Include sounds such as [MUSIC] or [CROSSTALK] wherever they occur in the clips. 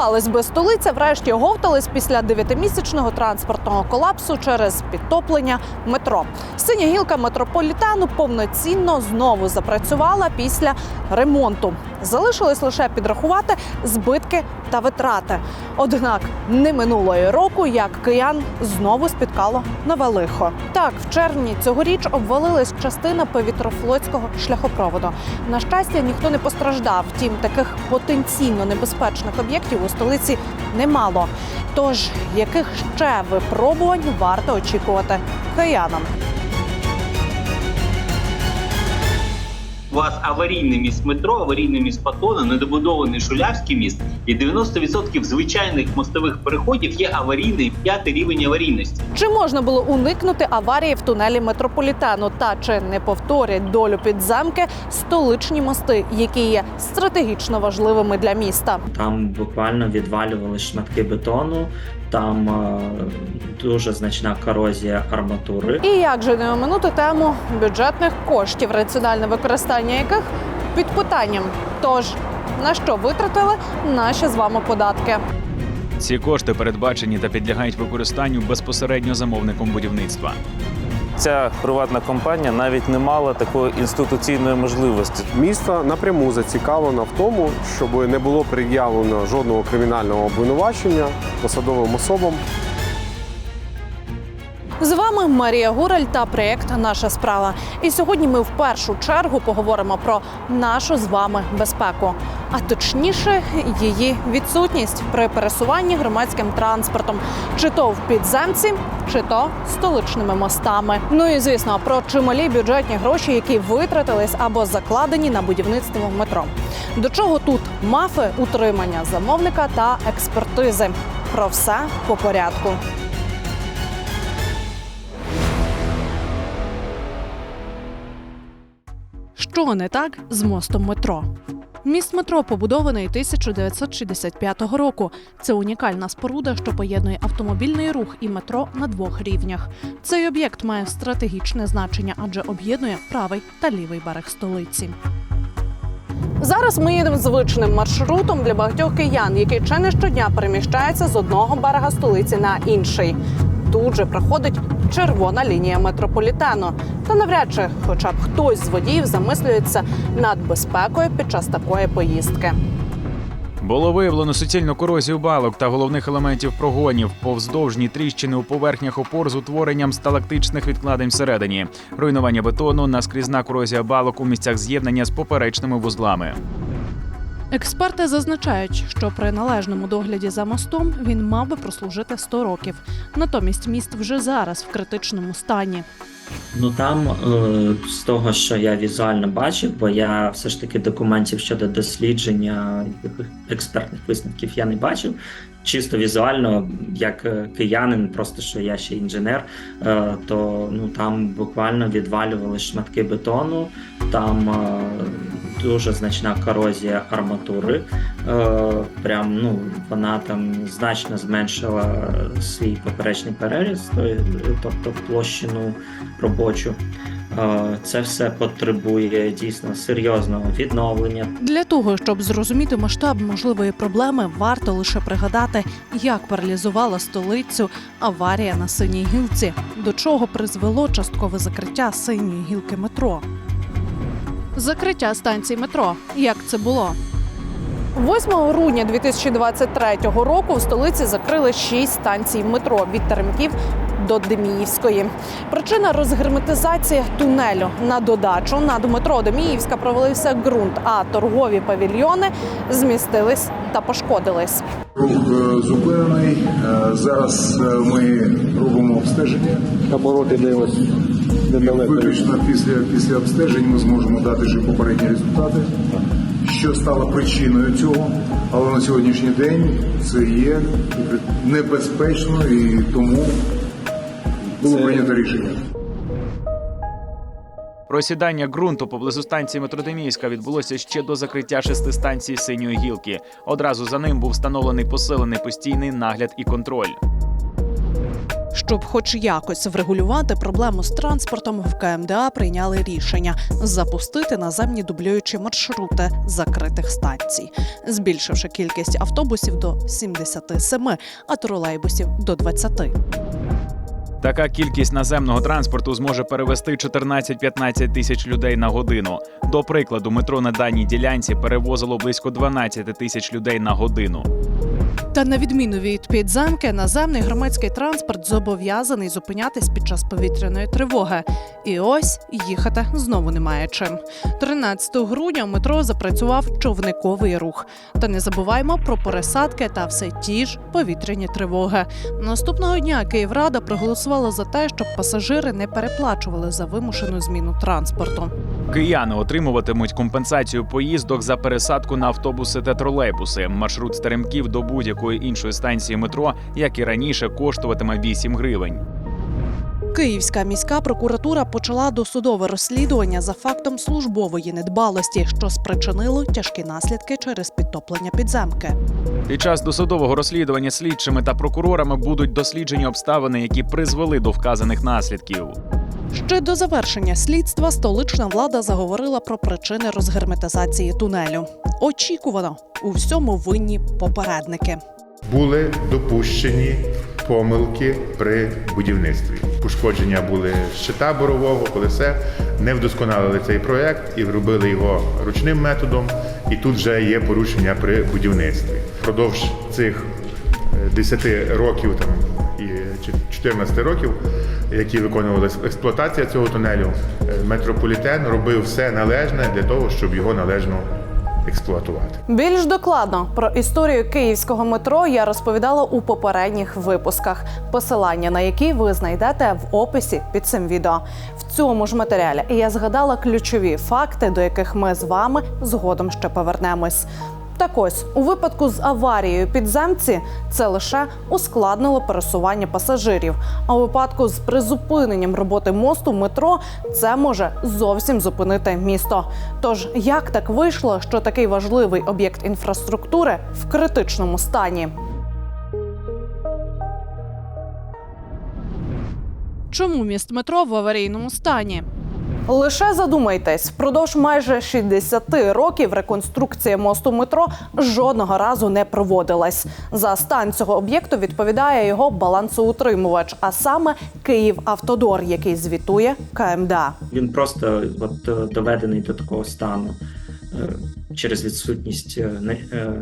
Здавалось би, столиця врешті оговталась після дев'ятимісячного транспортного колапсу через підтоплення метро. Синя гілка метрополітену повноцінно знову запрацювала після ремонту. Залишилось лише підрахувати збитки та витрати. Однак не минуло й року, як киян знову спіткало нове лихо. Так, в червні цьогоріч обвалилась частина повітрофлотського шляхопроводу. На щастя, ніхто не постраждав. Втім, таких потенційно небезпечних об'єктів у столиці немало. Тож яких ще випробувань варто очікувати киянам? У вас аварійний міст метро, аварійний міст Патона, недобудований Шулявський міст, і 90% звичайних мостових переходів є аварійний п'ятий рівень аварійності. Чи можна було уникнути аварії в тунелі метрополітену? Та чи не повторять долю підземки столичні мости, які є стратегічно важливими для міста? Там буквально відвалювали шматки бетону, там е, дуже значна корозія арматури. І як же не оминути тему бюджетних коштів, раціональне використання яких під питанням? Тож на що витратили наші з вами податки? Ці кошти передбачені та підлягають використанню безпосередньо замовником будівництва. Ця приватна компанія навіть не мала такої інституційної можливості. Місто напряму зацікавлено в тому, щоб не було пред'явлено жодного кримінального обвинувачення посадовим особам З вами Марія Гураль та проєкт Наша справа. І сьогодні ми в першу чергу поговоримо про нашу з вами безпеку, а точніше, її відсутність при пересуванні громадським транспортом, чи то в підземці, чи то столичними мостами. Ну і звісно, про чималі бюджетні гроші, які витратились або закладені на будівництво метро. До чого тут мафи, утримання замовника та експертизи? Про все по порядку. Що не так з мостом метро? Міст метро побудований 1965 року. Це унікальна споруда, що поєднує автомобільний рух і метро на двох рівнях. Цей об'єкт має стратегічне значення, адже об'єднує правий та лівий берег столиці. Зараз ми їдемо звичним маршрутом для багатьох киян, який чи не щодня переміщається з одного берега столиці на інший. Тут же проходить червона лінія метрополітену. Та навряд чи, хоча б хтось з водіїв замислюється над безпекою під час такої поїздки. Було виявлено суцільну корозію балок та головних елементів прогонів, повздовжні тріщини у поверхнях опор з утворенням сталактичних відкладень всередині, руйнування бетону, наскрізна корозія балок у місцях з'єднання з поперечними вузлами. Експерти зазначають, що при належному догляді за мостом він мав би прослужити 100 років. Натомість міст вже зараз в критичному стані. Ну там е, з того, що я візуально бачив, бо я все ж таки документів щодо дослідження експертних висновків я не бачив. Чисто візуально, як е, киянин, просто що я ще інженер, е, то ну там буквально відвалювали шматки бетону, там дуже значна корозія арматури. Е, Прям ну вона там значно зменшила свій поперечний переріз, то- тобто площину робочу. Е, Це все потребує дійсно серйозного відновлення. Для того щоб зрозуміти масштаб можливої проблеми, варто лише пригадати, як паралізувала столицю аварія на синій гілці, до чого призвело часткове закриття синьої гілки метро. Закриття станцій метро. Як це було? 8 грудня 2023 року в столиці закрили шість станцій метро від Теремків до Деміївської. Причина розгерметизація тунелю. На додачу над метро Деміївська провалився ґрунт, а торгові павільйони змістились та пошкодились. Рух е, зупинений. Е, Зараз е, ми робимо обстеження. обороти І виключно після, після обстежень ми зможемо дати вже попередні результати, що стало причиною цього. Але на сьогоднішній день це є небезпечно і тому було прийнято рішення. Просідання ґрунту поблизу станції Метродемійська відбулося ще до закриття шести станцій синьої гілки. Одразу за ним був встановлений посилений постійний нагляд і контроль. Щоб хоч якось врегулювати проблему з транспортом, в КМДА прийняли рішення запустити наземні дублюючі маршрути закритих станцій, збільшивши кількість автобусів до 77, а тролейбусів до 20. Така кількість наземного транспорту зможе перевести 14-15 тисяч людей на годину. До прикладу, метро на даній ділянці перевозило близько 12 тисяч людей на годину. Та на відміну від підземки, наземний громадський транспорт зобов'язаний зупинятись під час повітряної тривоги. І ось їхати знову немає чим. 13 грудня в метро запрацював човниковий рух. Та не забуваймо про пересадки та все ті ж повітряні тривоги. Наступного дня Київрада проголосувала за те, щоб пасажири не переплачували за вимушену зміну транспорту. Кияни отримуватимуть компенсацію поїздок за пересадку на автобуси та тролейбуси. Маршрут Теремків до будь-якої іншої станції метро, як і раніше, коштуватиме 8 гривень. Київська міська прокуратура почала досудове розслідування за фактом службової недбалості, що спричинило тяжкі наслідки через підтоплення підземки. Під час досудового розслідування слідчими та прокурорами будуть досліджені обставини, які призвели до вказаних наслідків. Ще до завершення слідства столична влада заговорила про причини розгерметизації тунелю. Очікувано у всьому винні попередники. були допущені помилки при будівництві. Пошкодження були щита борового, колесе, не вдосконалили цей проект і робили його ручним методом. І тут вже є порушення при будівництві. Продовж цих е, 10 років там і чи 14 років, які виконувалася експлуатація цього тунелю, е, метрополітен робив все належне для того, щоб його належно експлуатувати. Більш докладно про історію київського метро я розповідала у попередніх випусках, посилання на які ви знайдете в описі під цим відео. В цьому ж матеріалі я згадала ключові факти, до яких ми з вами згодом ще повернемось. Так ось у випадку з аварією підземці це лише ускладнило пересування пасажирів. А у випадку з призупиненням роботи мосту метро це може зовсім зупинити місто. Тож як так вийшло, що такий важливий об'єкт інфраструктури в критичному стані? Чому міст метро в аварійному стані? Лише задумайтесь, впродовж майже 60 років реконструкція мосту метро жодного разу не проводилась. За стан цього об'єкту відповідає його балансоутримувач, а саме Київавтодор, який звітує КМДА. Він просто от, доведений до такого стану е, через відсутність е, е,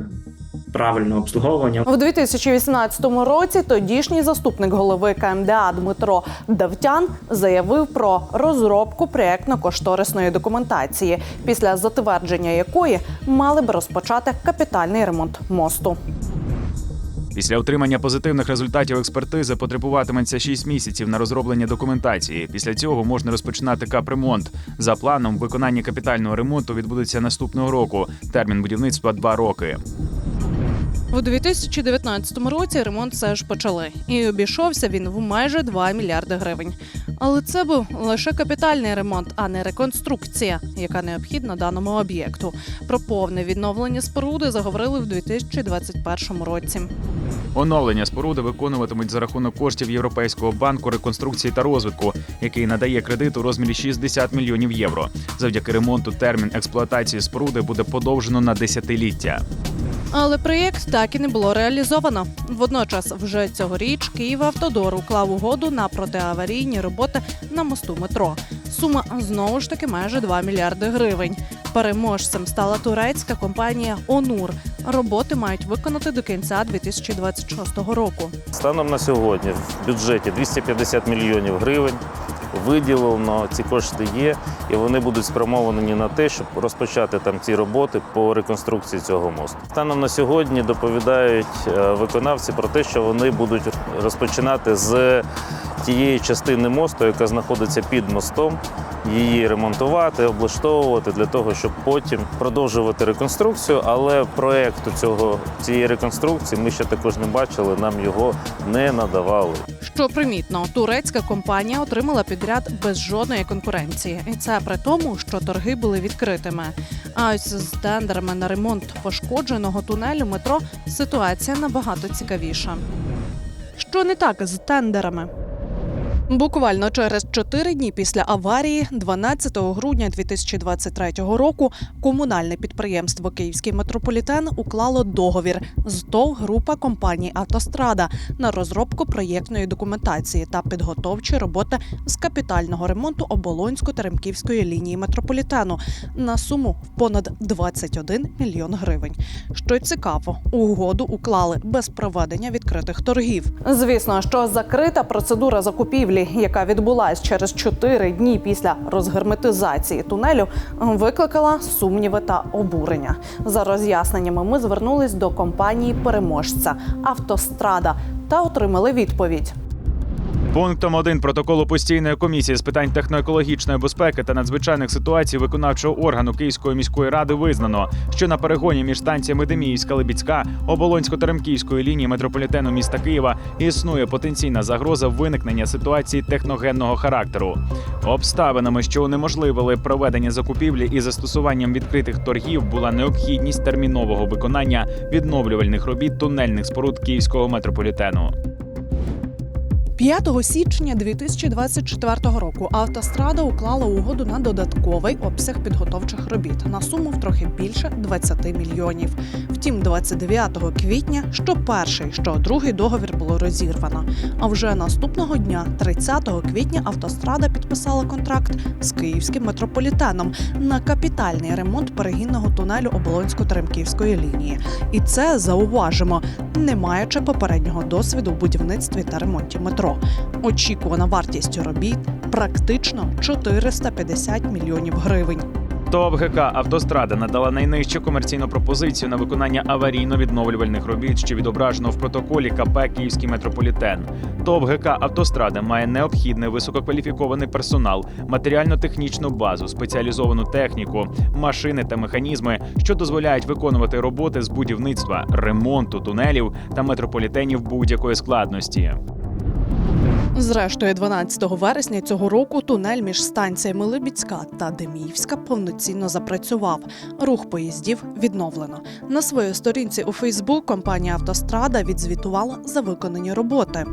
правильного обслуговування. В 2018 році тодішній заступник голови КМДА Дмитро Давтян заявив про розробку проєктно-кошторисної документації, після затвердження якої мали би розпочати капітальний ремонт мосту. Після отримання позитивних результатів експертизи потребуватиметься 6 місяців на розроблення документації. Після цього можна розпочинати капремонт. За планом, виконання капітального ремонту відбудеться наступного року. Термін будівництва 2 роки. У 2019 році ремонт все ж почали, і обійшовся він в майже 2 мільярди гривень. Але це був лише капітальний ремонт, а не реконструкція, яка необхідна даному об'єкту. Про повне відновлення споруди заговорили в 2021 році. Оновлення споруди виконуватимуть за рахунок коштів Європейського банку реконструкції та розвитку, який надає кредит у розмірі 60 мільйонів євро. Завдяки ремонту термін експлуатації споруди буде подовжено на десятиліття. Але проєкт так і не було реалізовано. Водночас, вже цьогоріч Київавтодор уклав угоду на протиаварійні роботи на мосту метро. Сума знову ж таки майже 2 мільярди гривень. Переможцем стала турецька компанія Онур. Роботи мають виконати до кінця 2026 року. Станом на сьогодні в бюджеті 250 мільйонів гривень. Виділено ці кошти є, і вони будуть спрямовані на те, щоб розпочати там ці роботи по реконструкції цього мосту. Станом на сьогодні доповідають е, виконавці про те, що вони будуть розпочинати з тієї частини мосту, яка знаходиться під мостом, її ремонтувати, облаштовувати для того, щоб потім продовжувати реконструкцію. Але проекту цього цієї реконструкції ми ще також не бачили, нам його не надавали. Що примітно, турецька компанія отримала підряд без жодної конкуренції, і це при тому, що торги були відкритими. А ось з тендерами на ремонт пошкодженого тунелю метро ситуація набагато цікавіша. Що не так з тендерами? Буквально через чотири дні після аварії, 12 грудня 2023 року, комунальне підприємство Київський метрополітен уклало договір з ТОВ група компаній Автострада на розробку проєктної документації та підготовчі роботи з капітального ремонту оболонсько-теремківської лінії метрополітену на суму в понад 21 мільйон гривень. Що цікаво, угоду уклали без проведення відкритих торгів. Звісно, що закрита процедура закупівлі, яка відбулась через чотири дні після розгерметизації тунелю, викликала сумніви та обурення. За роз'ясненнями ми звернулись до компанії переможця Автострада та отримали відповідь. Пунктом 1 протоколу постійної комісії з питань техноекологічної безпеки та надзвичайних ситуацій виконавчого органу Київської міської ради визнано, що на перегоні між станціями Деміївська Лебідська Оболонсько-Теремківської лінії метрополітену міста Києва існує потенційна загроза виникнення ситуації техногенного характеру. Обставинами, що унеможливили проведення закупівлі і застосуванням відкритих торгів, була необхідність термінового виконання відновлювальних робіт тунельних споруд Київського метрополітену. 5 січня 2024 року автострада уклала угоду на додатковий обсяг підготовчих робіт на суму в трохи більше 20 мільйонів. Втім, 29 квітня, що перший, що другий договір було розірвано. А вже наступного дня, 30 квітня, автострада підписала контракт з київським метрополітеном на капітальний ремонт перегінного тунелю Оболонсько-Теремківської лінії. І це зауважимо, не маючи попереднього досвіду в будівництві та ремонті метро. Очікувана вартість робіт практично 450 мільйонів гривень. ТОВ ГК Автострада надала найнижчу комерційну пропозицію на виконання аварійно-відновлювальних робіт, що відображено в протоколі КП Київський метрополітен. ТОВ ГК Автострада має необхідний висококваліфікований персонал, матеріально-технічну базу, спеціалізовану техніку, машини та механізми, що дозволяють виконувати роботи з будівництва, ремонту тунелів та метрополітенів будь-якої складності. Зрештою, 12 вересня цього року тунель між станціями Либіцька та Деміївська повноцінно запрацював. Рух поїздів відновлено. На своїй сторінці у Фейсбук компанія Автострада відзвітувала за виконані роботи.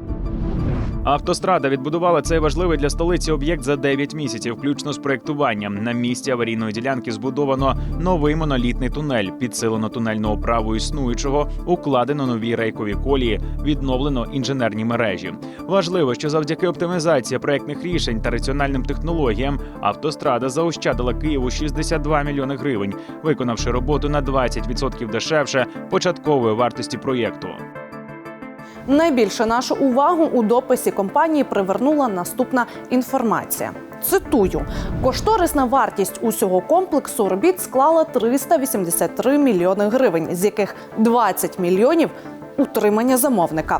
Автострада відбудувала цей важливий для столиці об'єкт за 9 місяців, включно з проєктуванням. На місці аварійної ділянки збудовано новий монолітний тунель, підсилено тунельну оправу існуючого, укладено нові рейкові колії, відновлено інженерні мережі. Важливо, що завдяки оптимізації проєктних рішень та раціональним технологіям автострада заощадила Києву 62 мільйони гривень, виконавши роботу на 20% дешевше початкової вартості проєкту. Найбільше нашу увагу у дописі компанії привернула наступна інформація. Цитую: кошторисна вартість усього комплексу робіт склала 383 мільйони гривень, з яких 20 мільйонів утримання замовника.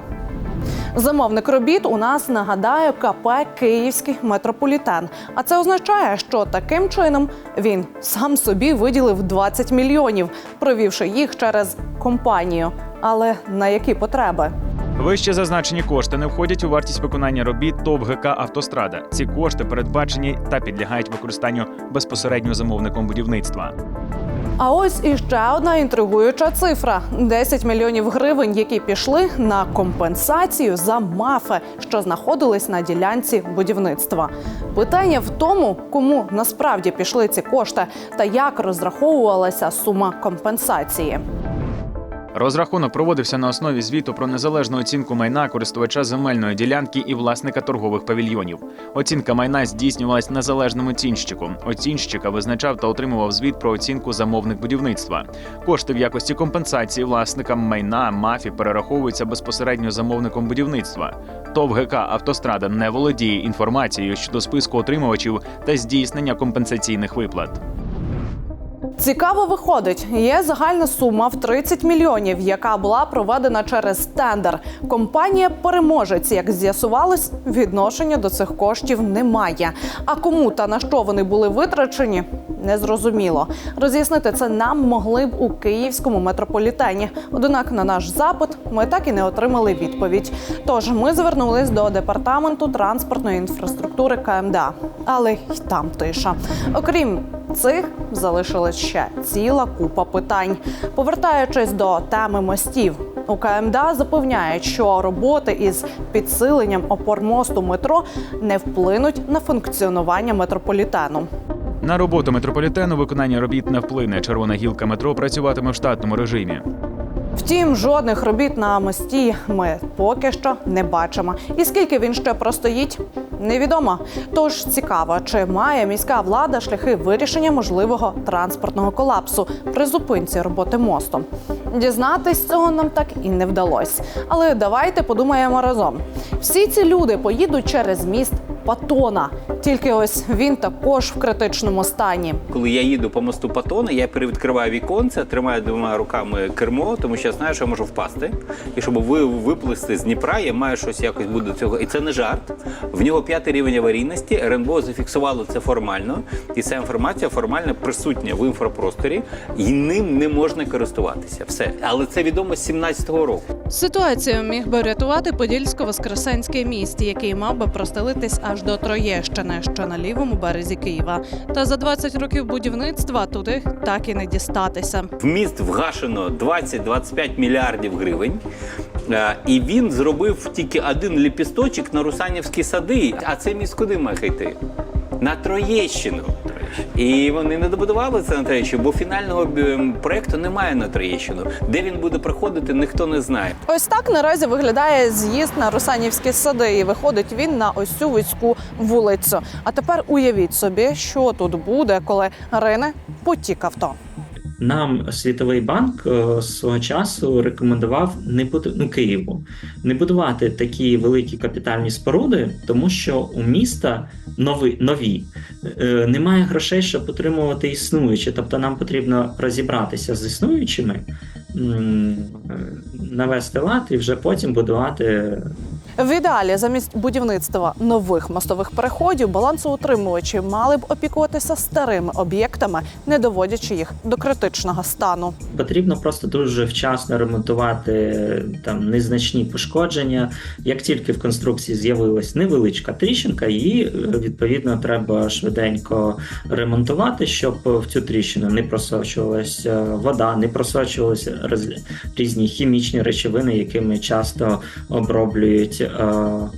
Замовник робіт у нас нагадаю КП Київський метрополітен. А це означає, що таким чином він сам собі виділив 20 мільйонів, провівши їх через компанію. Але на які потреби? Вище зазначені кошти не входять у вартість виконання робіт ТОВ ГК Автострада. Ці кошти передбачені та підлягають використанню безпосередньо замовником будівництва. А ось іще одна інтригуюча цифра: 10 мільйонів гривень, які пішли на компенсацію за мафи, що знаходились на ділянці будівництва. Питання в тому, кому насправді пішли ці кошти та як розраховувалася сума компенсації. Розрахунок проводився на основі звіту про незалежну оцінку майна користувача земельної ділянки і власника торгових павільйонів. Оцінка майна здійснювалась незалежним оцінщиком. Оцінщика визначав та отримував звіт про оцінку замовник будівництва. Кошти в якості компенсації власникам майна мафі перераховуються безпосередньо замовником будівництва. ТОВ ГК Автострада не володіє інформацією щодо списку отримувачів та здійснення компенсаційних виплат. Цікаво виходить, є загальна сума в 30 мільйонів, яка була проведена через тендер. Компанія переможець, як з'ясувалось, відношення до цих коштів немає. А кому та на що вони були витрачені, незрозуміло. Роз'яснити це нам могли б у київському метрополітені. Однак на наш запит ми так і не отримали відповідь. Тож ми звернулись до департаменту транспортної інфраструктури КМДА. Але й там тиша. Окрім цих залишилась ще ціла купа питань. Повертаючись до теми мостів, У КМДА запевняють, що роботи із підсиленням опор мосту метро не вплинуть на функціонування метрополітену. На роботу метрополітену виконання робіт не вплине. Червона гілка метро працюватиме в штатному режимі. Втім, жодних робіт на мості ми поки що не бачимо. І скільки він ще простоїть, невідомо. Тож цікаво, чи має міська влада шляхи вирішення можливого транспортного колапсу при зупинці роботи мосту. Дізнатись цього нам так і не вдалося. Але давайте подумаємо разом. Всі ці люди поїдуть через міст Патона. Тільки ось він також в критичному стані. Коли я їду по мосту Патона, я перевідкриваю віконце, тримаю двома руками кермо, тому що я знаю, що я можу впасти. І щоб ви виплисти з Дніпра, я маю щось якось буде цього. І це не жарт. В нього п'ятий рівень аварійності. РНБО зафіксувало це формально, і ця інформація формально присутня в інфопросторі, і ним не можна користуватися. Все, але це відомо з 17-го року. Ситуацію міг би рятувати Подільсько-Воскресенський міст, який мав би простелитись аж до Троєщини, що на лівому березі Києва. Та за 20 років будівництва туди так і не дістатися. В міст вгашено 20-25 мільярдів гривень. Е, І він зробив тільки один ліпісточок на Русанівські сади. А це міст куди має йти? На Троєщину. І вони не добудували це на Троєщину, бо фінального проєкту немає на Троєщину. Де він буде проходити, ніхто не знає. Ось так наразі виглядає з'їзд на Русанівські сади, і виходить він на ось цю вузьку вулицю. А тепер уявіть собі, що тут буде, коли рине потік авто. Нам Світовий банк е, свого часу рекомендував не ну, Києву не будувати такі великі капітальні споруди, тому що у міста нові, нові е, немає грошей, щоб утримувати існуючі. Тобто нам потрібно розібратися з існуючими, е, навести лад і вже потім будувати В ідеалі замість будівництва нових мостових переходів балансоутримувачі мали б опікуватися старими об'єктами, не доводячи їх до критичного стану. Потрібно просто дуже вчасно ремонтувати е, там незначні пошкодження. Як тільки в конструкції з'явилась невеличка тріщинка, її е, відповідно треба швиденько ремонтувати, щоб в цю тріщину не просочувалася вода, не просочувалися різні хімічні речовини, якими часто оброблюють е,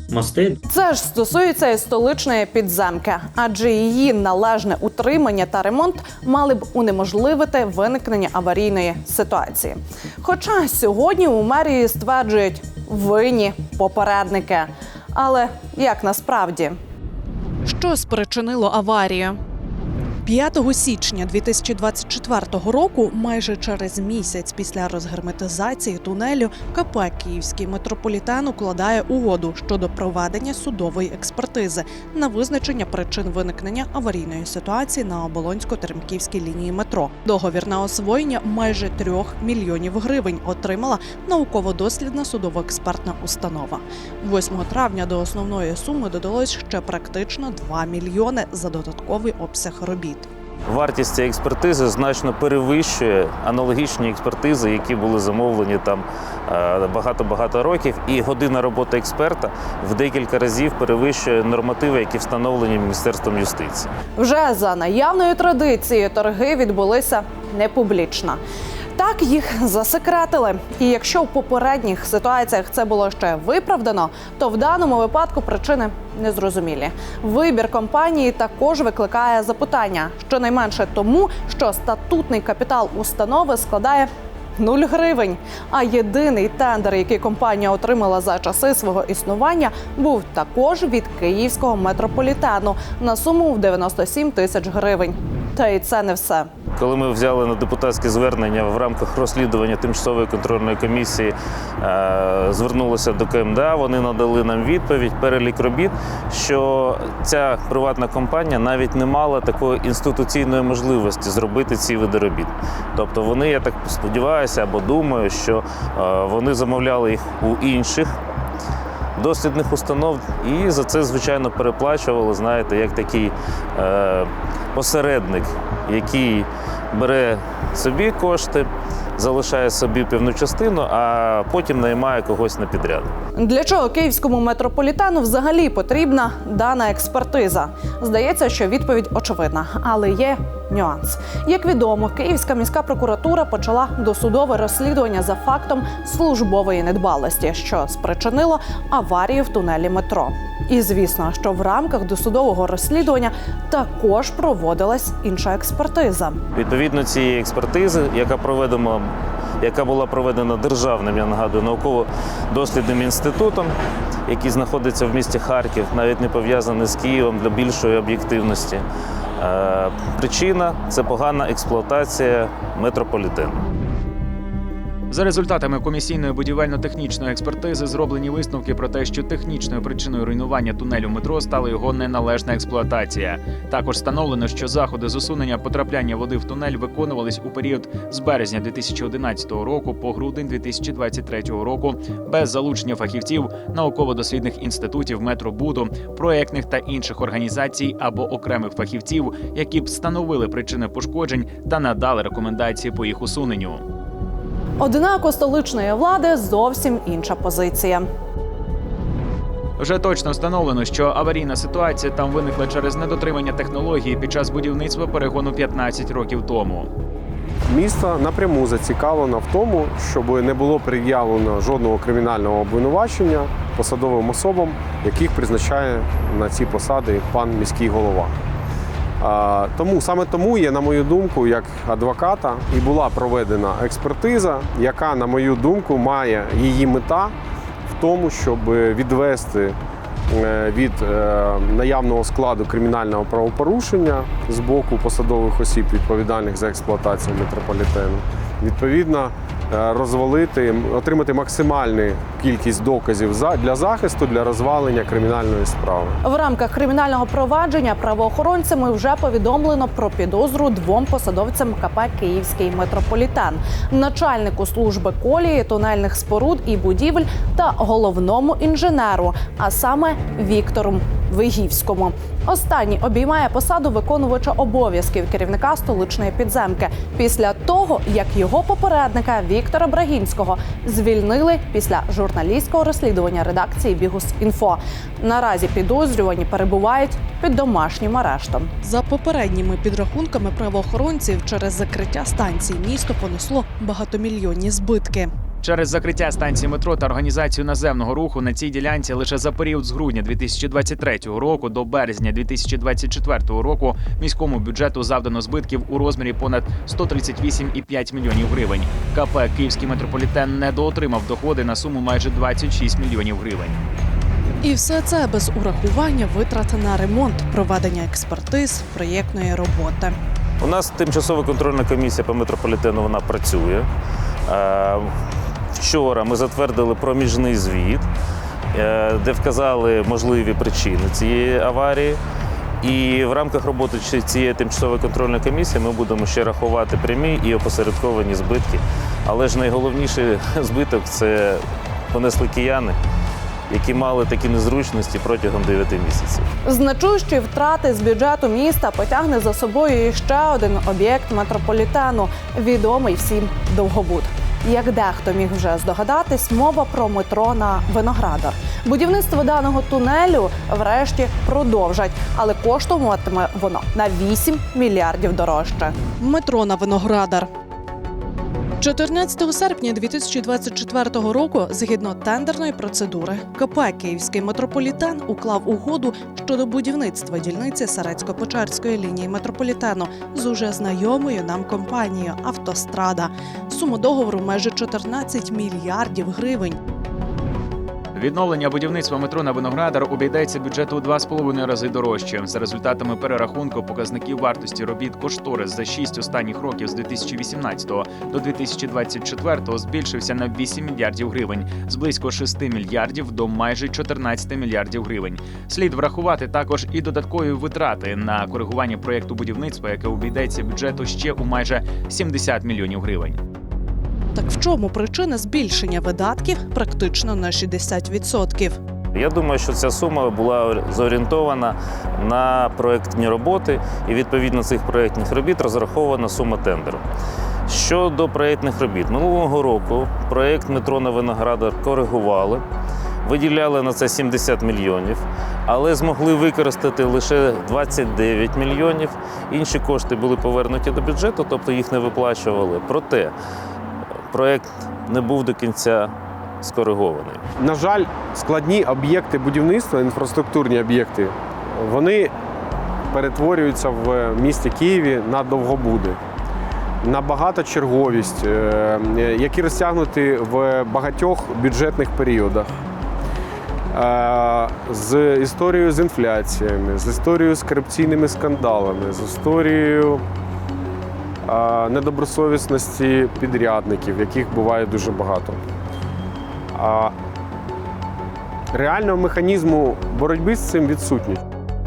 мости. Це ж стосується і столичної підземки, адже її належне утримання та ремонт мали б унеможливити виникнення аварійної ситуації. Хоча сьогодні у мерії стверджують винні попередники. Але як насправді? Що спричинило аварію? 5 січня 2024 року, майже через місяць після розгерметизації тунелю, КП Київський метрополітен укладає угоду щодо проведення судової експертизи на визначення причин виникнення аварійної ситуації на Оболонсько-Теремківській лінії метро. Договір на освоєння майже 3 мільйонів гривень отримала науково-дослідна судово-експертна установа. 8 травня до основної суми додалось ще практично 2 мільйони за додатковий обсяг робіт. Вартість цієї експертизи значно перевищує аналогічні експертизи, які були замовлені там е, багато-багато років. І година роботи експерта в декілька разів перевищує нормативи, які встановлені Міністерством юстиції. Вже за наявною традицією торги відбулися непублічно. Так їх засекретили. І якщо в попередніх ситуаціях це було ще виправдано, то в даному випадку причини незрозумілі. Вибір компанії також викликає запитання, щонайменше тому, що статутний капітал установи складає 0 гривень. А єдиний тендер, який компанія отримала за часи свого існування, був також від київського метрополітену на суму в 97 тисяч гривень. Та й це не все. Коли ми взяли на депутатське звернення в рамках розслідування тимчасової контрольної комісії, е, звернулися до КМДА, вони надали нам відповідь, перелік робіт, що ця приватна компанія навіть не мала такої інституційної можливості зробити ці види робіт. Тобто вони, я так сподіваюся або думаю, що е, вони замовляли їх у інших дослідних установ і за це, звичайно, переплачували, знаєте, як такий е, посередник, який бере собі кошти, залишає собі певну частину, а потім наймає когось на підряд. Для чого київському метрополітену взагалі потрібна дана експертиза? Здається, що відповідь очевидна, але є нюанс. Як відомо, Київська міська прокуратура почала досудове розслідування за фактом службової недбалості, що спричинило аварію в тунелі метро. І звісно, що в рамках досудового розслідування також проводилась інша експертиза. Відповідно цієї експертизи, яка проведена, яка була проведена державним, я нагадую, науково-дослідним інститутом, який знаходиться в місті Харків, навіть не пов'язаний з Києвом для більшої об'єктивності. Е, Причина це погана експлуатація метрополітену. За результатами комісійної будівельно-технічної експертизи зроблені висновки про те, що технічною причиною руйнування тунелю метро стала його неналежна експлуатація. Також встановлено, що заходи з усунення потрапляння води в тунель виконувались у період з березня 2011 року по грудень 2023 року без залучення фахівців науково-дослідних інститутів метробуду, проектних та інших організацій або окремих фахівців, які б встановили причини пошкоджень та надали рекомендації по їх усуненню. Однак у столичної влади зовсім інша позиція. Вже точно встановлено, що аварійна ситуація там виникла через недотримання технології під час будівництва перегону 15 років тому. Місто напряму зацікавлено в тому, щоб не було пред'явлено жодного кримінального обвинувачення посадовим особам, яких призначає на ці посади пан міський голова. Тому саме тому є, на мою думку, як адвоката, і була проведена експертиза, яка, на мою думку, має її мета в тому, щоб відвести е, від е, наявного складу кримінального правопорушення з боку посадових осіб, відповідальних за експлуатацію метрополітену, відповідно розвалити, отримати максимальну кількість доказів для захисту для розвалення кримінальної справи. В рамках кримінального провадження правоохоронцями вже повідомлено про підозру двом посадовцям КП Київський метрополітен, начальнику служби колії, тунельних споруд і будівель та головному інженеру, а саме Віктору Вигівському. Останній обіймає посаду виконувача обов'язків керівника столичної підземки після того, як його попередника Віктора Брагінського звільнили після журналістського розслідування редакції Бігус Інфо. Наразі підозрювані перебувають під домашнім арештом. За попередніми підрахунками правоохоронців через закриття станції місто понесло багатомільйонні збитки. Через закриття станції метро та організацію наземного руху на цій ділянці лише за період з грудня 2023 року до березня 2024 року міському бюджету завдано збитків у розмірі понад 138,5 мільйонів гривень. КП Київський метрополітен недоотримав доходи на суму майже 26 мільйонів гривень. І все це без урахування витрат на ремонт, проведення експертиз, проєктної роботи. У нас тимчасова контрольна комісія по метрополітену вона працює. Вчора ми затвердили проміжний звіт, е, де вказали можливі причини цієї аварії. І в рамках роботи цієї тимчасової контрольної комісії ми будемо ще рахувати прямі і опосередковані збитки. Але ж найголовніший [LAUGHS] збиток це понесли кияни, які мали такі незручності протягом 9 місяців. Значущі втрати з бюджету міста потягне за собою і ще один об'єкт метрополітену, відомий всім довгобуд. Як дехто міг вже здогадатись, мова про метро на Виноградар. Будівництво даного тунелю врешті продовжать, але коштуватиме воно на 8 мільярдів дорожче. Метро на Виноградар. 14 серпня 2024 року, згідно тендерної процедури, КП Київський метрополітен уклав угоду щодо будівництва дільниці Сарацько-Печерської лінії метрополітену з уже знайомою нам компанією Автострада. Сума договору майже 14 мільярдів гривень. Відновлення будівництва метро на Виноградар обійдеться бюджету у 2,5 рази дорожче. За результатами перерахунку показників вартості робіт кошторис за 6 останніх років з 2018 до 2024 збільшився на 8 мільярдів гривень з близько 6 мільярдів до майже 14 мільярдів гривень. Слід врахувати також і додаткові витрати на коригування проєкту будівництва, яке обійдеться бюджету ще у майже 70 мільйонів гривень. Так в чому причина збільшення видатків практично на 60%? Я думаю, що ця сума була зорієнтована на проєктні роботи, і відповідно цих проєктних робіт розрахована сума тендеру. Щодо проєктних робіт, минулого року проєкт метро на Виноградар коригували, виділяли на це 70 мільйонів, але змогли використати лише 29 мільйонів. Інші кошти були повернуті до бюджету, тобто їх не виплачували. Проте проєкт не був до кінця скоригований. На жаль, складні об'єкти будівництва, інфраструктурні об'єкти, вони перетворюються в місті Києві на довгобуди, на багаточерговість, е, які розтягнуті в багатьох бюджетних періодах. Е, З історією з інфляціями, з історією з корупційними скандалами, з історією е, недобросовісності підрядників, яких буває дуже багато. Реального механізму боротьби з цим відсутній.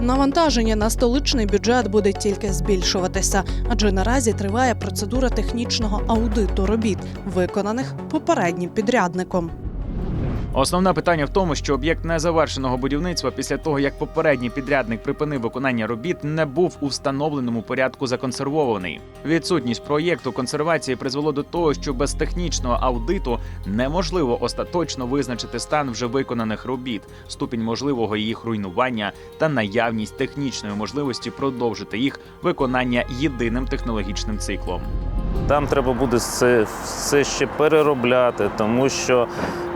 Навантаження на столичний бюджет буде тільки збільшуватися, адже наразі триває процедура технічного аудиту робіт, виконаних попереднім підрядником. Основне питання в тому, що об'єкт незавершеного будівництва після того, як попередній підрядник припинив виконання робіт, не був у встановленому порядку законсервований. Відсутність проєкту консервації призвело до того, що без технічного аудиту неможливо остаточно визначити стан вже виконаних робіт, ступінь можливого їх руйнування та наявність технічної можливості продовжити їх виконання єдиним технологічним циклом. Там треба буде це все ще переробляти, тому що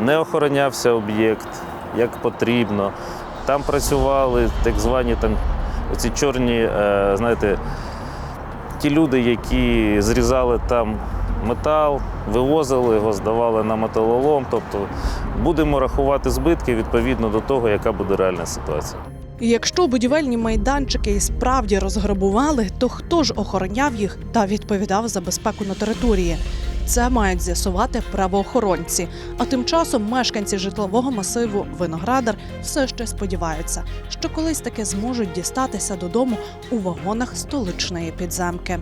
не охоронявся об'єкт як потрібно. Там працювали так звані там оці чорні, е, знаєте, ті люди, які зрізали там метал, вивозили його, здавали на металолом. Тобто будемо рахувати збитки відповідно до того, яка буде реальна ситуація. Якщо будівельні майданчики і справді розграбували, то хто ж охороняв їх та відповідав за безпеку на території? Це мають з'ясувати правоохоронці. А тим часом мешканці житлового масиву Виноградар все ще сподіваються, що колись таки зможуть дістатися додому у вагонах столичної підземки.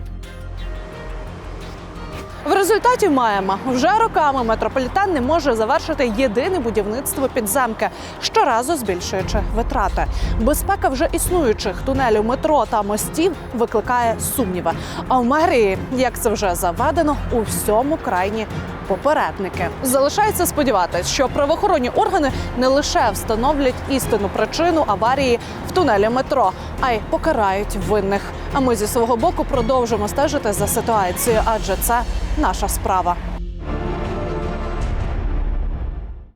В результаті маємо вже роками метрополітен не може завершити єдине будівництво підземки, щоразу збільшуючи витрати. Безпека вже існуючих тунелів метро та мостів викликає сумніви. А в мерії, як це вже заведено, у всьому крайні попередники. Залишається сподіватися, що правоохоронні органи не лише встановлять істинну причину аварії в тунелі метро, а й покарають винних. А ми зі свого боку продовжимо стежити за ситуацією, адже це наша справа.